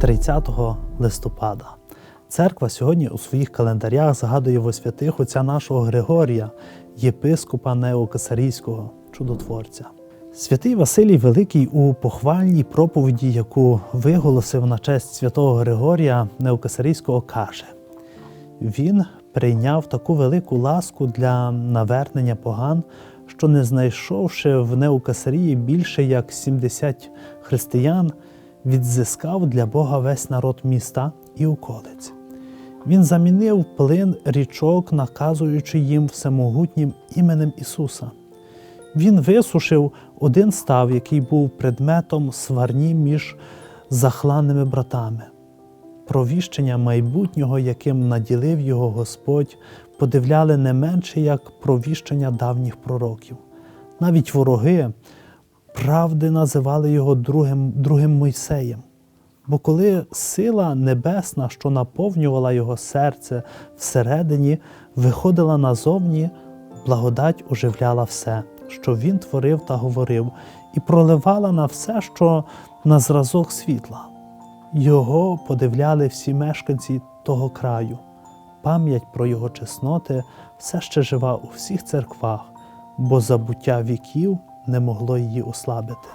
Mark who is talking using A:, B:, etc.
A: 30 листопада. Церква сьогодні у своїх календарях згадує во святих отця нашого Григорія, єпископа Неокесарійського, чудотворця. Святий Василій Великий у похвальній проповіді, яку виголосив на честь святого Григорія Неокесарійського, каже: Він прийняв таку велику ласку для навернення поган, що, не знайшовши в Неокесарії більше як 70 християн, відзискав для Бога весь народ міста і околиць. Він замінив плин річок, наказуючи їм всемогутнім іменем Ісуса. Він висушив один став, який був предметом сварні між захланними братами. Провіщення майбутнього, яким наділив його Господь, подивляли не менше як провіщення давніх пророків. Навіть вороги правди називали його другим, другим Мойсеєм. Бо коли сила небесна, що наповнювала його серце всередині, виходила назовні, благодать оживляла все, що він творив та говорив, і проливала на все, що на зразок світла. Його подивляли всі мешканці того краю. Пам'ять про його чесноти все ще жива у всіх церквах, бо забуття віків не могло її ослабити.